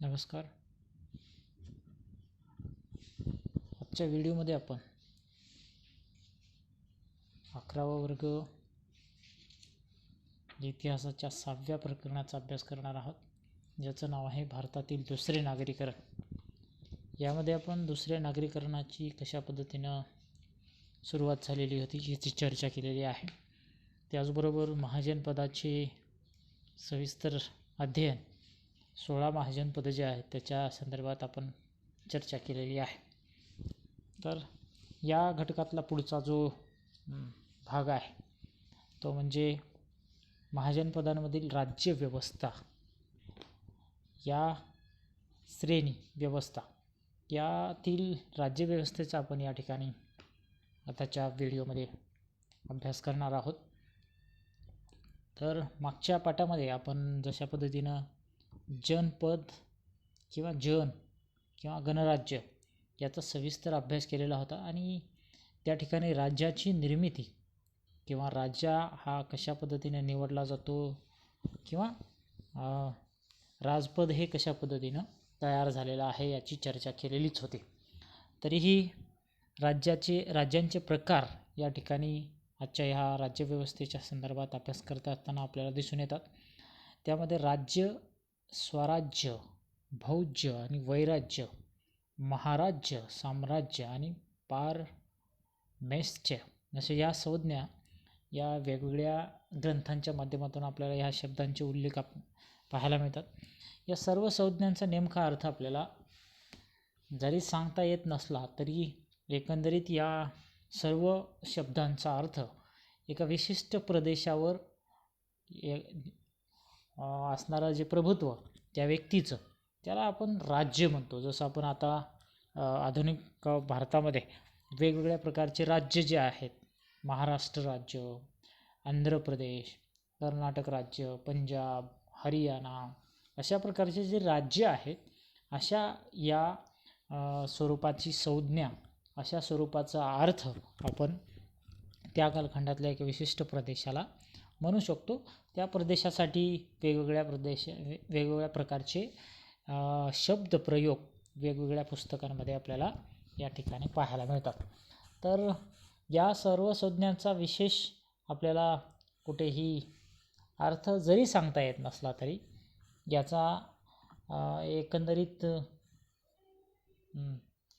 नमस्कार. आजच्या व्हिडिओमध्ये आपण अकरावा वर्ग इतिहासाच्या सहाव्या प्रकरणाचा अभ्यास करणार आहोत. ज्याचं नाव आहे भारतातील दुसरे नागरीकरण. यामध्ये आपण दुसऱ्या नागरीकरणाची कशा पद्धतीनं सुरुवात झालेली होती याची चर्चा केलेली आहे. त्याचबरोबर महाजनपदाचे सविस्तर अध्ययन सोळा महाजनपदं जे आहेत त्याच्या संदर्भात आपण चर्चा केलेली आहे. तर या घटकातला पुढचा जो भाग आहे तो म्हणजे महाजनपदांमधील राज्यव्यवस्था या श्रेणी व्यवस्था यातील राज्यव्यवस्थेचा आपण या ठिकाणी आताच्या व्हिडिओमध्ये अभ्यास करणार आहोत. तर मागच्या पाठामध्ये आपण जशा पद्धतीनं जनपद किंवा जन किंवा गणराज्य याचा सविस्तर अभ्यास केलेला होता आणि त्या ठिकाणी राज्याची निर्मिती किंवा राजा हा कशा पद्धतीने निवडला जातो किंवा राजपद हे कशा पद्धतीनं तयार झालेलं आहे याची चर्चा केलेलीच होती. तरीही राज्याचे राज्यांचे प्रकार या ठिकाणी आजच्या ह्या राज्यव्यवस्थेच्या संदर्भात अभ्यास करत असताना आपल्याला दिसून येतात. त्यामध्ये राज्य स्वराज्य भौज्य आणि वैराज्य महाराज्य साम्राज्य आणि पारमेश्य अशा या संज्ञा या वेगवेगळ्या ग्रंथांच्या माध्यमातून आपल्याला ह्या शब्दांचे उल्लेख आप पाहायला मिळतात. या सर्व संज्ञांचा नेमका अर्थ आपल्याला जरी सांगता येत नसला तरी एकंदरीत या सर्व शब्दांचा अर्थ एका विशिष्ट प्रदेशावर ए- असणारं जे प्रभुत्व त्या व्यक्तीचं त्याला आपण राज्य म्हणतो. जसं आपण आता आधुनिक भारतामध्ये वेगवेगळ्या प्रकारचे राज्य जे आहेत महाराष्ट्र राज्य आंध्र प्रदेश कर्नाटक राज्य पंजाब हरियाणा अशा प्रकारचे जे राज्य आहेत अशा या स्वरूपाची संज्ञा अशा स्वरूपाचा अर्थ आपण त्या कालखंडातल्या एका विशिष्ट प्रदेशाला म्हणू शकतो. त्या प्रदेशासाठी वेगवेगळ्या प्रदेश वे- वेगवेगळ्या प्रकारचे शब्दप्रयोग वेगवेगळ्या पुस्तकांमध्ये आपल्याला या ठिकाणी पाहायला मिळतात. तर या सर्व संज्ञांचा विशेष आपल्याला कुठेही अर्थ जरी सांगता येत नसला तरी याचा एकंदरीत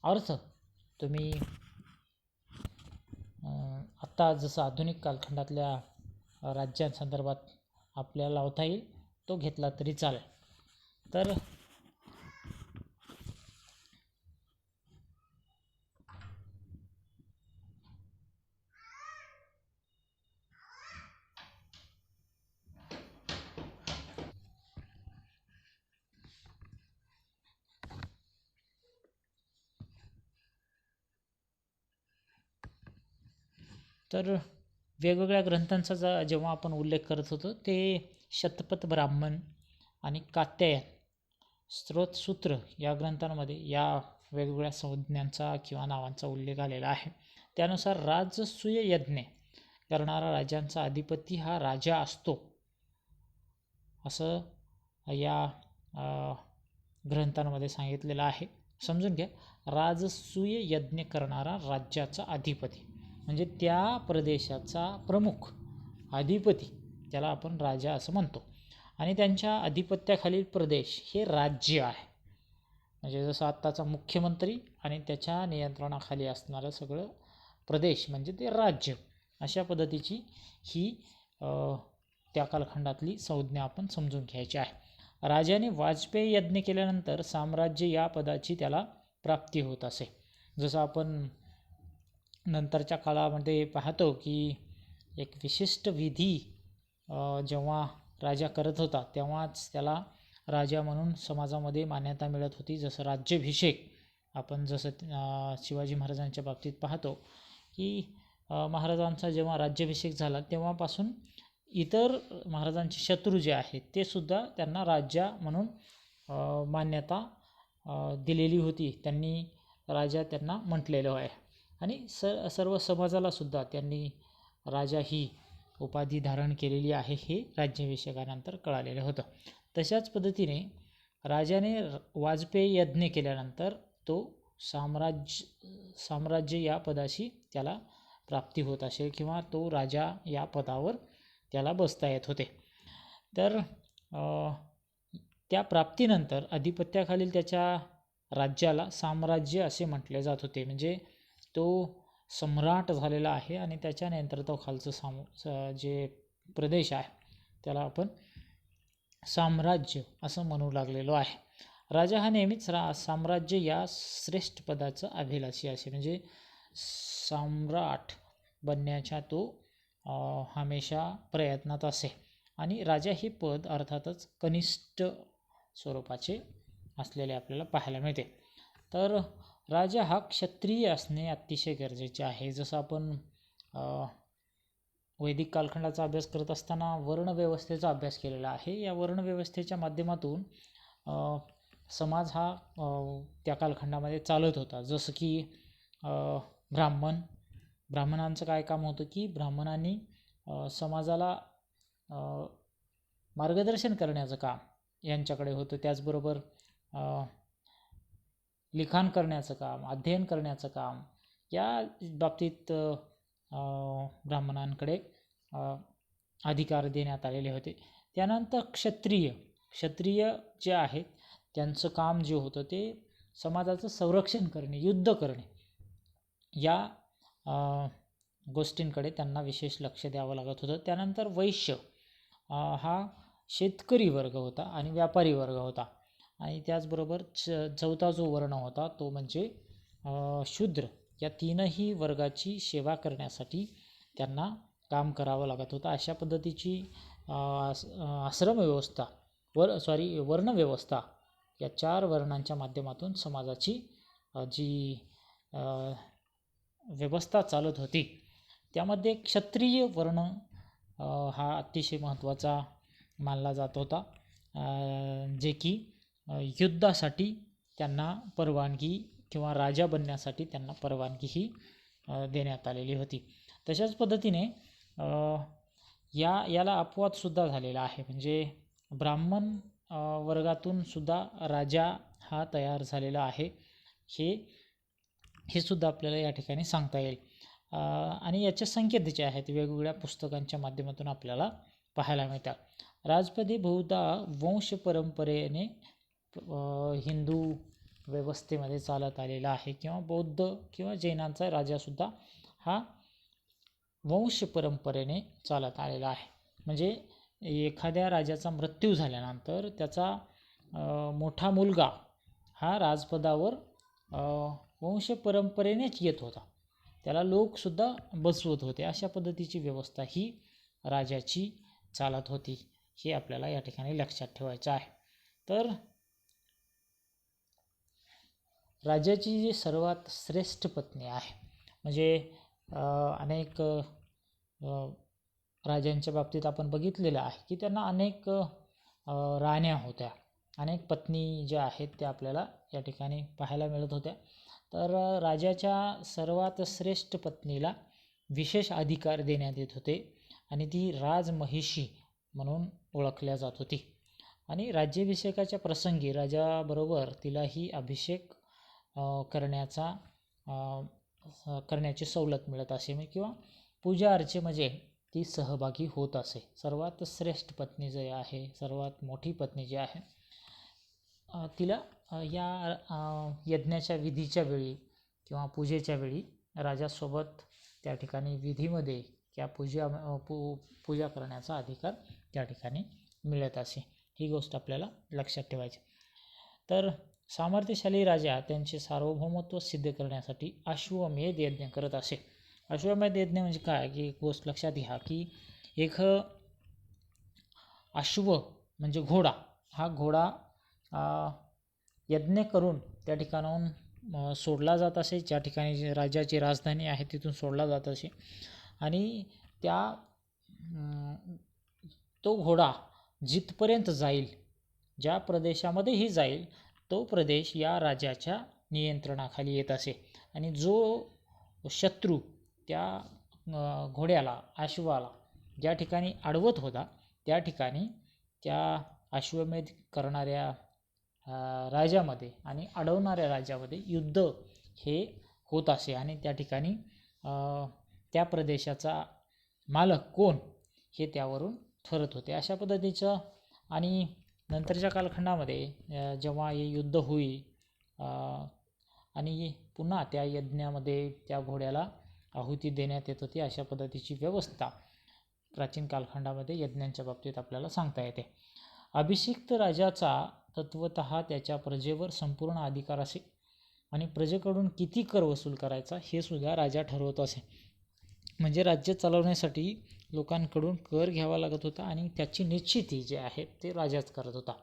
अर्थ तुम्ही आत्ता जसं आधुनिक कालखंडातल्या राज्यांसंदर्भात आपल्याला लावता येईल तो घेतला तरी चालेल. तर तर वेगवेगळ्या ग्रंथांचा ज जेव्हा आपण उल्लेख करत होतो ते शतपथ ब्राह्मण आणि कात्यायन स्रोतसूत्र या ग्रंथांमध्ये या वेगवेगळ्या संज्ञांचा किंवा नावांचा उल्लेख आलेला आहे. त्यानुसार राजसूय यज्ञ करणारा राजांचा अधिपती हा राजा असतो. असं या ग्रंथांमध्ये सांगितलेलं आहे. समजून घ्या राजसूय यज्ञ करणारा राज्याचा अधिपती. म्हणजे त्या प्रदेशाचा प्रमुख अधिपती ज्याला आपण राजा असं म्हणतो. आणि त्यांच्या अधिपत्याखालील प्रदेश हे राज्य आहे. म्हणजे जसं आत्ताचा मुख्यमंत्री आणि त्याच्या नियंत्रणाखाली असणारं सगळं प्रदेश म्हणजे ते राज्य. अशा पद्धतीची ही त्या कालखंडातली संज्ञा आपण समजून घ्यायची आहे. राजाने वाजपेयी यज्ञ केल्यानंतर साम्राज्य या पदाची त्याला प्राप्ती होत असे. जसं आपण नंतरच्या काळामध्ये पाहतो की एक विशिष्ट विधी जेव्हा राजा करत होता तेव्हाच त्याला राजा म्हणून समाजामध्ये मान्यता मिळत होती. जसं राज्याभिषेक आपण जसं शिवाजी महाराजांच्या बाबतीत पाहतो की महाराजांचा जेव्हा राज्याभिषेक झाला तेव्हापासून इतर महाराजांचे शत्रू जे आहेत ते सुद्धा त्यांना राजा म्हणून मान्यता दिलेली होती. त्यांनी राजा त्यांना म्हटलेलं आहे. आणि स सर्व समाजालासुद्धा त्यांनी राजा ही उपाधी धारण केलेली आहे हे राज्याभिषेकानंतर कळालेलं होतं. तशाच पद्धतीने राजाने वाजपेयी यज्ञ केल्यानंतर तो साम्राज्य साम्राज्य या पदाशी त्याला प्राप्ती होत असेल किंवा तो राजा या पदावर त्याला बसता येत होते. तर त्या प्राप्तीनंतर अधिपत्याखालील त्याच्या राज्याला साम्राज्य असे म्हटले जात होते. म्हणजे तो सम्राट झालेला आहे आणि त्याच्या नेतृत्वाखालचं साम जे प्रदेश आहे त्याला आपण साम्राज्य असं म्हणू लागलेलो आहे. राजा हा नेहमीच रा साम्राज्य या श्रेष्ठ पदाचा अभिलाषी असे म्हणजे सम्राट बनण्याच्या तो हमेशा प्रयत्नात असे. आणि राजा हे पद अर्थातच कनिष्ठ स्वरूपाचे असलेले आपल्याला पाहायला मिळते. तर राजा हा क्षत्रिय असणे अतिशय गरजेचे आहे. जसं आपण वैदिक कालखंडाचा अभ्यास करत असताना वर्णव्यवस्थेचा अभ्यास केलेला आहे. या वर्णव्यवस्थेच्या माध्यमातून समाज हा त्या कालखंडामध्ये चालत होता. जसं की ब्राह्मण ब्राह्मणांचं काय काम होतं की ब्राह्मणांनी समाजाला मार्गदर्शन करण्याचं काम यांच्याकडे होतं. त्याचबरोबर लिखाण करण्याचं काम अध्ययन करण्याचं काम या बाबतीत ब्राह्मणांकडे अधिकार देण्यात आलेले होते. त्यानंतर क्षत्रिय क्षत्रिय जे आहेत त्यांचं काम जे होतं ते समाजाचं संरक्षण करणे युद्ध करणे. या गोष्टींकडे त्यांना विशेष लक्ष द्यावं लागत होतं. त्यानंतर वैश्य हा शेतकरी वर्ग होता आणि व्यापारी वर्ग होता. आणि त्याचबरोबर च चौथा जो वर्ण होता तो म्हणजे शूद्र. या तीनही वर्गाची सेवा करण्यासाठी त्यांना काम करावं लागत होतं. अशा पद्धतीची आस- आश्रमव्यवस्था वर सॉरी वर्णव्यवस्था या चार वर्णांच्या माध्यमातून समाजाची जी व्यवस्था चालत होती. त्यामध्ये क्षत्रिय वर्ण हा अतिशय महत्त्वाचा मानला जात होता. जे की युद्धासाठी त्यांना परवानगी किंवा राजा बनण्यासाठी त्यांना परवानगी ही देण्यात आलेली होती. तशाच पद्धतीने या याला अपवादसुद्धा झालेला आहे. म्हणजे ब्राह्मण वर्गातून सुद्धा राजा हा तयार झालेला आहे. हे हे सुद्धा आपल्याला या ठिकाणी सांगता येईल. आणि याच्या संकेत जे आहेत वेगवेगळ्या पुस्तकांच्या माध्यमातून आपल्याला पाहायला मिळतात. राजपदी बहुधा वंश परंपरेने हिंदू व्यवस्थेमध्ये चालत आलेला आहे किंवा बौद्ध किंवा जैनांचा राजासुद्धा हा वंश परंपरेने चालत आलेला आहे. म्हणजे एखाद्या राजाचा मृत्यू झाल्यानंतर त्याचा मोठा मुलगा हा राजपदावर वंश परंपरेनेच येत होता. त्याला लोकसुद्धा बसवत होते. अशा पद्धतीची व्यवस्था ही राजाची चालत होती हे आपल्याला या ठिकाणी लक्षात ठेवायचं आहे. तर राजाची जी सर्वात श्रेष्ठ पत्नी आहे म्हणजे अनेक राजांच्या बाबतीत आपण बघितलेलं आहे की त्यांना अनेक राण्या होत्या. अनेक पत्नी ज्या आहेत त्या आपल्याला या ठिकाणी पाहायला मिळत होत्या. तर राजाच्या सर्वात श्रेष्ठ पत्नीला विशेष अधिकार देण्यात येत होते आणि ती राजमहिषी म्हणून ओळखल्या जात होती. आणि राज्याभिषेकाच्या प्रसंगी राजाबरोबर तिलाही अभिषेक करण्याचा करण्याची सवलत मिळत असे म्हणजे किंवा पूजा अर्चेमध्ये म्हणजे ती सहभागी होत असे. सर्वात श्रेष्ठ पत्नी जी आहे सर्वात मोठी पत्नी जी आहे तिला या यज्ञाच्या विधीच्या वेळी किंवा पूजेच्या वेळी राजासोबत त्या ठिकाणी विधीमध्ये त्या पूजा पू पूजा करण्याचा अधिकार त्या ठिकाणी मिळत असे. ही गोष्ट आपल्याला लक्षात ठेवायची. तर सामर्थ्यशाली राजा त्यांचे सार्वभौमत्व सिद्ध करण्यासाठी अश्वमेध यज्ञ करत असे. अश्वमेध यज्ञ म्हणजे काय? की एक गोष्ट लक्षात घ्या की एक अश्व म्हणजे घोडा. हा घोडा यज्ञ करून त्या ठिकाणाहून सोडला जात असे. ज्या ठिकाणी जे राजाची राजधानी आहे तिथून सोडला जात असे. आणि त्या तो घोडा जिथपर्यंत जाईल ज्या प्रदेशामध्येही जाईल तो प्रदेश या राजाच्या नियंत्रणाखाली येत असे. आणि जो शत्रू त्या घोड्याला अश्वाला ज्या ठिकाणी अडवत होता त्या ठिकाणी त्या अश्वमेध करणाऱ्या राजामध्ये आणि अडवणाऱ्या राजामध्ये युद्ध हे होत असे. आणि त्या ठिकाणी त्या प्रदेशाचा मालक कोण हे त्यावरून ठरत होते. अशा पद्धतीचं आणि नंतरच्या कालखंडामध्ये जेव्हा हे युद्ध होईल आणि पुन्हा त्या यज्ञामध्ये त्या घोड्याला आहुती देण्यात येत होती अशा पद्धतीची व्यवस्था प्राचीन कालखंडामध्ये यज्ञांच्या बाबतीत आपल्याला सांगता येते. अभिषिक्त राजाचा तत्वत त्याच्या प्रजेवर संपूर्ण अधिकार असे आणि प्रजेकडून किती कर वसूल करायचा हे सुद्धा राजा ठरवत असे. म्हणजे राज्य चालवण्यासाठी लोकांकडून कर घ्यावा लागत होता आणि त्याची निश्चिती जे आहे ते राजाच करत होता.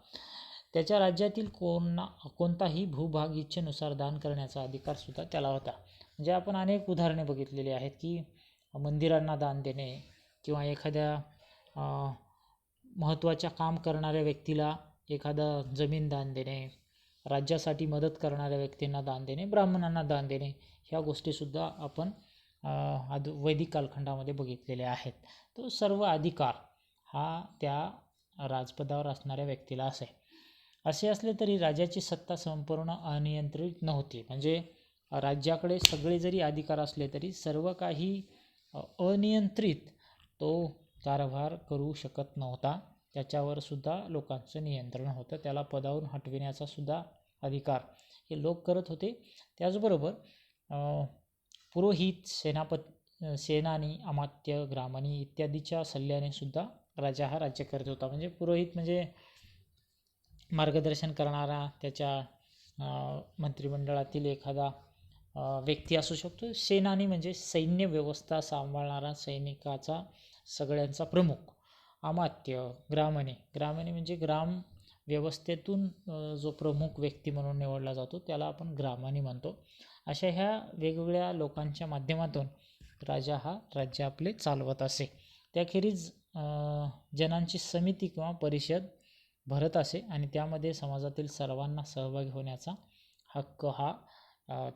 त्याच्या राज्यातील कोणा कोणताही भूभाग इच्छेनुसार दान करण्याचा अधिकारसुद्धा त्याला होता. म्हणजे आपण अनेक उदाहरणे बघितलेली आहेत की मंदिरांना दान देणे किंवा एखाद्या महत्त्वाच्या काम करणाऱ्या व्यक्तीला एखादा जमीन दान देणे राज्यासाठी मदत करणाऱ्या व्यक्तींना दान देणे ब्राह्मणांना दान देणे ह्या गोष्टीसुद्धा आपण आद वैदिक कालखंडामध्ये बघितलेले आहेत. तो सर्व अधिकार हा त्या राजपदावर असणाऱ्या व्यक्तीला असे. असे असले तरी राजाची सत्ता संपूर्ण अनियंत्रित नव्हती. म्हणजे राज्याकडे सगळे जरी अधिकार असले तरी सर्व काही अनियंत्रित तो कारभार करू शकत नव्हता. त्याच्यावर सुद्धा लोकांचं नियंत्रण होतं. त्याला पदावरून हटविण्याचा सुद्धा अधिकार हे लोक करत होते. त्याचबरोबर पुरोहित सेनापत सेनानी अमात्य ग्रामणी इत्यादीच्या सल्ल्याने सुद्धा राजा हा राज्य करत होता. म्हणजे पुरोहित म्हणजे मार्गदर्शन करणारा त्याच्या मंत्रिमंडळातील एखादा व्यक्ती असू शकतो. सेनानी म्हणजे सैन्य व्यवस्था सांभाळणारा सैनिकाचा सगळ्यांचा प्रमुख. अमात्य ग्रामणे ग्रामणे म्हणजे ग्राम व्यवस्थेतून जो प्रमुख व्यक्ती म्हणून निवडला जातो त्याला आपण ग्रामणी म्हणतो. अशा ह्या वेगवेगळ्या लोकांच्या माध्यमातून राजा हा राज्य आपले चालवत असे. त्याखेरीज जनांची समिती किंवा परिषद भरत असे आणि त्यामध्ये समाजातील सर्वांना सहभागी होण्याचा हक्क हा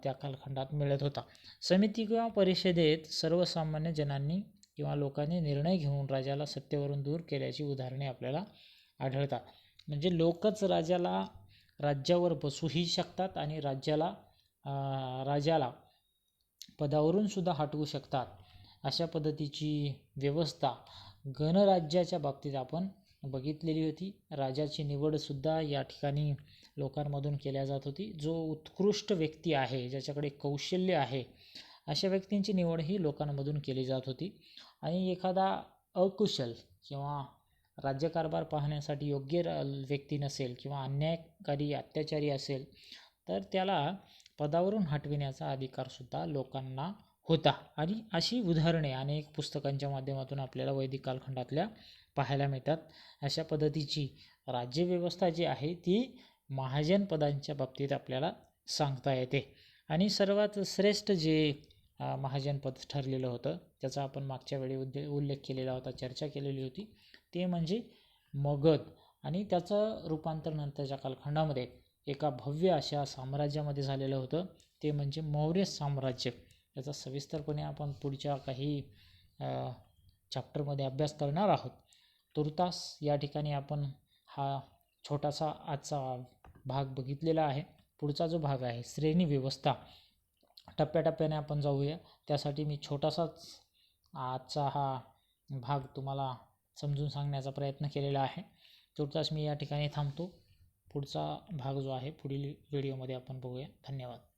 त्या कालखंडात मिळत होता. समिती किंवा परिषदेत सर्वसामान्य जनांनी किंवा लोकांनी निर्णय घेऊन राजाला सत्तेवरून दूर केल्याची उदाहरणे आपल्याला आढळतात. म्हणजे लोकच राजाला राज्यावर बसूही शकतात आणि राज्याला राजाला पदावरून सुद्धा हटवू शकतात. अशा पद्धतीची व्यवस्था गणराज्याच्या बाबतीत आपण बघितलेली होती. राजाची निवडसुद्धा या ठिकाणी लोकांमधून केल्या जात होती. जो उत्कृष्ट व्यक्ती आहे ज्याच्याकडे कौशल्य आहे अशा व्यक्तींची निवड ही लोकांमधून केली जात होती. आणि एखादा अकुशल किंवा राज्यकारभार पाहण्यासाठी योग्य र व्यक्ती नसेल किंवा अन्यायकारी अत्याचारी असेल तर त्याला पदावरून हटविण्याचा अधिकारसुद्धा लोकांना होता. आणि अशी उदाहरणे अनेक पुस्तकांच्या माध्यमातून आपल्याला वैदिक कालखंडातल्या पाहायला मिळतात. अशा पद्धतीची राज्यव्यवस्था जी आहे ती महाजन पदांच्या बाबतीत आपल्याला सांगता येते. आणि सर्वात श्रेष्ठ जे महाजनपद महाजन पद ठरलेलं होतं त्याचा आपण मागच्या वेळी उद्दे उल्लेख केलेला होता चर्चा केलेली होती ते म्हणजे मगध. आणि त्याचं रूपांतर नंतरच्या कालखंडामध्ये एका भव्य अशा साम्राज्यामध्ये झालेलं होतं. ते म्हणजे मौर्य साम्राज्य. याचा सविस्तरपणे आपण पुढच्या काही चॅप्टरमध्ये अभ्यास करणार आहोत. तुर्तास या ठिकाणी आपण हा छोटासा आजचा भाग बघितलेला आहे. पुढचा जो भाग आहे श्रेणी व्यवस्था. टप्प्याटप्प्याने आपण जाऊया. त्यासाठी मी छोटासाच आजचा हा भाग तुम्हाला समजून सांगण्याचा प्रयत्न केलेला आहे. तुर्तास मी या ठिकाणी थांबतो. पुढचा भाग जो आहे पुढील व्हिडिओमध्ये आपण बघूया. धन्यवाद.